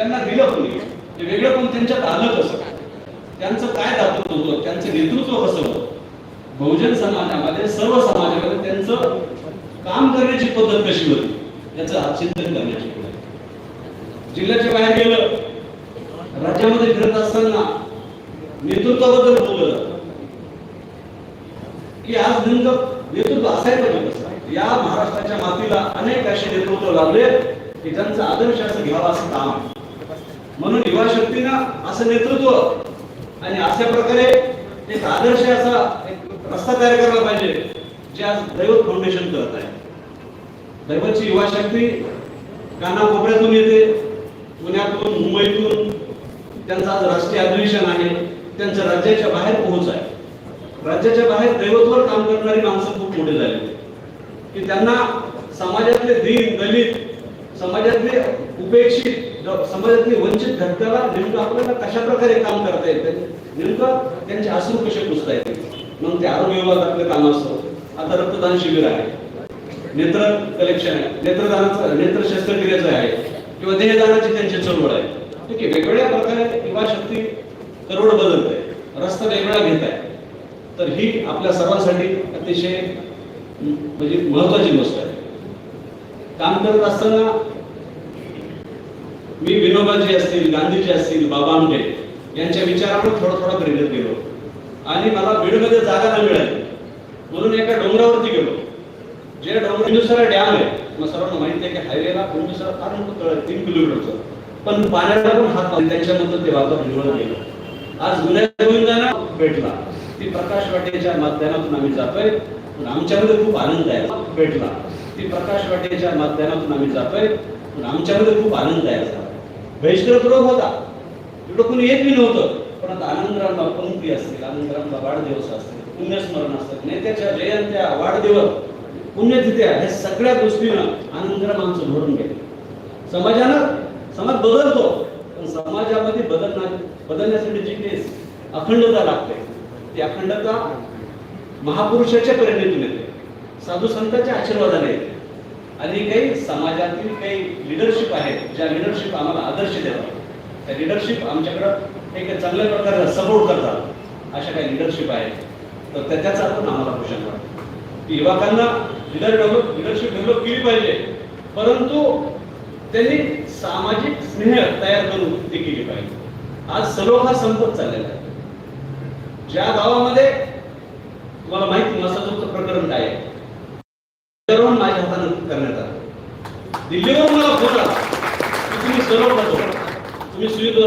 त्यांना दिलं कोणी? ते वेगळं पण त्यांच्यात आलं कसं? त्यांचं काय दाखवत होतं? त्यांचं नेतृत्व कसं होतं? बहुजन समाजामध्ये सर्व समाजामध्ये त्यांचं काम करण्याची पद्धत कशी होती? याचं चिंतन करण्याची जिल्ह्याच्या बाहेर गेलं राज्यामध्ये फिरत असताना नेतृत्वाबद्दल बोललं. की आज नेमकं नेतृत्व असायला पाहिजे कसं या महाराष्ट्राच्या मातीला अनेक असे नेतृत्व लाभले की त्यांचं आदर्श असं घ्यावा असं काम आहे. म्हणून युवा शक्तीनं असं नेतृत्व आणि अशा प्रकारे एक आदर्श असा एक रस्ता तयार करायला पाहिजे जे आज दैवत फाउंडेशन करत आहे. दैवतची युवा शक्ती कानाकोपऱ्यातून येते पुण्यातून मुंबईतून. त्यांचं आज राष्ट्रीय अधिवेशन आहे त्यांचं राज्याच्या बाहेर पोहोच आहे. राज्याच्या बाहेर दैवतवर काम करणारी माणसं खूप मोठे झाले की त्यांना समाजातले दीन दलित समाजातले उपेक्षित समाजातले वंचित घटकाला नेमकं आपल्याला कशा प्रकारे काम करता येतं नेमकं त्यांचे अश्रू कसे पुसता येते मग ते आरोग्य विभागातलं काम असतं. आता रक्तदान शिबिर आहे. नेत्र कलेक्शन आहे. नेत्रदानाचं नेत्र शस्त्रक्रियेचं आहे. किंवा देहदानाची त्यांची चळवळ आहे. ठीक आहे वेगवेगळ्या प्रकारे युवा शक्ती करोड बदलत आहे रस्ता वेगळा घेत आहे तर ही आपल्या सर्वांसाठी अतिशय म्हणजे महत्वाची गोष्ट आहे. काम करत असताना मी विनोबाजी असतील गांधीजी असतील बाबा आमटे यांच्या विचारामुळे थोडा थोडा प्रेरित गेलो. आणि मला बीडमध्ये जागा न मिळाली. म्हणून एका डोंगरावरती गेलो. जे डोंगर बिंदुसरा डॅम आहे मग सर्वांना माहिती आहे की हायवेला बिंदुसरा फार मोठं तीन किलोमीटरचं पण पाण्याला पण हात लावले, त्यांच्याबद्दल ते बाबा निवडून गेलो. आज जुन्या गोविंदांना भेटला. ती प्रकाश वाटेच्या माध्यमातून आम्ही जातोय. पण आमच्यामध्ये खूप आनंद आहे. भेटला. ती प्रकाश वाटेच्या माध्यमातून आम्ही जातोय. पण आमच्यामध्ये खूप आनंद आहे. असा बहिष्कृत रोग होता. तिकडं कोणी येत बी नव्हतं. पण आता आनंदरामला पंक्ती असतील आनंदरामला वाढदिवस असतील पुण्यस्मरण असतात नेत्याच्या जयंत्या वाढदिवस पुण्यतिथ्या हे सगळ्या गोष्टीनं आनंदराम आमचं धोरण गेले. समाजानं समाज बदलतो पण समाजामध्ये बदलणार बदलण्यासाठी जी काही अखंडता लागते ती अखंडता महापुरुषाच्या प्रेरणेतून येते. साधू संतांच्या आशीर्वादाने येते. आणि काही समाजातील काही लिडरशिप आहेत ज्या लिडरशिप आम्हाला आदर्श देतात. त्या लिडरशिप आमच्याकडं एक चांगल्या प्रकारे सपोर्ट करतात. अशा काही लिडरशिप आहेत. तर त्याचा पण आम्हाला पोषण वाटतं की युवकांना लिडर डेव्हलप लिडरशिप डेव्हलप केली पाहिजे. परंतु त्यांनी सामाजिक स्नेह तयार करून ती केली पाहिजे. आज सर्व हा संपत चाललेला आहे. ज्या गावामध्ये तुम्हाला माहिती मसाजोगचं प्रकरण काय माझ्या हातानं करण्यात दिल्लीवरून मला फोन आला की तुम्ही सर्व तुम्ही सुविधा